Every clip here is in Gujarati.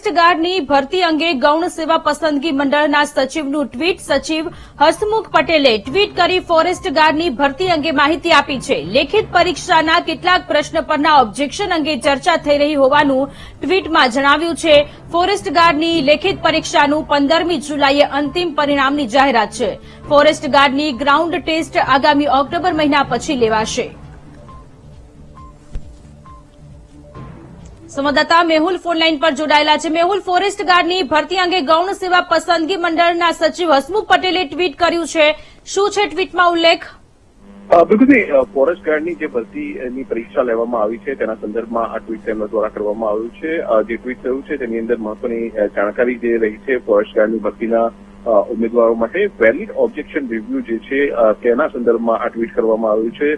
ફોરેસ્ટ ગાર્ડની ભરતી અંગે ગૌણ સેવા પસંદગી મંડળના સચિવનું ટ્વીટ. સચિવ હસમુખ પટેલે ટ્વીટ કરી ફોરેસ્ટ ગાર્ડની ભરતી અંગે માહિતી આપી છે. લેખિત પરીક્ષાના કેટલાક પ્રશ્ન પરના ઓબ્જેક્શન અંગે ચર્ચા થઈ રહી હોવાનું ટ્વીટમાં જણાવ્યું છે. ફોરેસ્ટ ગાર્ડની લેખિત પરીક્ષાનું પંદરમી જુલાઈએ અંતિમ પરિણામની જાહેરાત છે. ફોરેસ્ટ ગાર્ડની ગ્રાઉન્ડ ટેસ્ટ આગામી ઓક્ટોબર મહિના પછી લેવાશે. સંવાદદાતા મેહુલ ફોનલાઈન પર જોડાયેલા છે. મેહુલ, ફોરેસ્ટ ગાર્ડની ભરતી અંગે ગૌણ સેવા પસંદગી મંડળના સચિવ હસમુખ પટેલે ટ્વીટ કર્યું છે. શું છે ટ્વીટમાં ઉલ્લેખ? બિલકુલ ફોરેસ્ટ ગાર્ડની જે ભરતીની પરીક્ષા લેવામાં આવી છે, તેના સંદર્ભમાં આ ટ્વીટ તેમના દ્વારા કરવામાં આવ્યું છે. જે ટ્વીટ થયું છે, તેની અંદર મહત્વની જાણકારી જે રહી છે ફોરેસ્ટ ગાર્ડની ભરતીના ઉમેદવારો માટે વેલિડ ઓબ્જેક્શન રિવ્યુ જે છે તેના સંદર્ભમાં આ ટ્વીટ કરવામાં આવ્યું છે.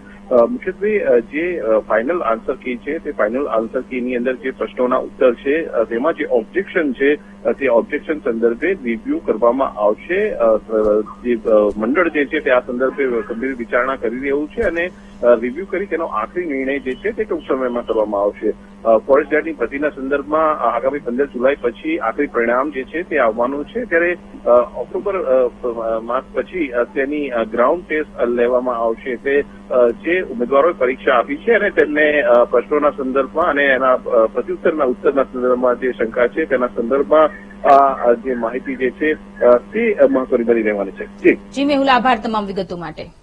મુખ્યત્વે જે ફાઇનલ આન્સર કી છે, તે ફાઇનલ આન્સર કીની અંદર જે પ્રશ્નોના ઉત્તર છે તેમાં જે ઓબ્જેક્શન છે તે ઓબ્જેક્શન સંદર્ભે રિવ્યુ કરવામાં આવશે. જે મંડળ જે છે, તે આ સંદર્ભે ગંભીર વિચારણા કરી રહ્યું છે અને રિવ્યુ કરી તેનો આખરી નિર્ણય જે છે તે ટૂંક સમયમાં કરવામાં આવશે. ફોરેસ્ટ ગાર્ડની ભરતીના સંદર્ભમાં આગામી પંદર જુલાઈ પછી આખરી પરિણામ જે છે તે આવવાનું છે. ત્યારે ઓક્ટોબર માસ પછી તેની ગ્રાઉન્ડ ટેસ્ટ લેવામાં આવશે. તે જે ઉમેદવારોએ પરીક્ષા આપી છે અને તેમને પ્રશ્નોના સંદર્ભમાં અને એના પ્રત્યુત્તરના, ઉત્તરના સંદર્ભમાં જે શંકા છે તેના સંદર્ભમાં આ જે માહિતી જે છે તે મહત્વની બની રહેવાની છે. જી. જી, મેહુલ, આભાર તમામ વિગતો માટે.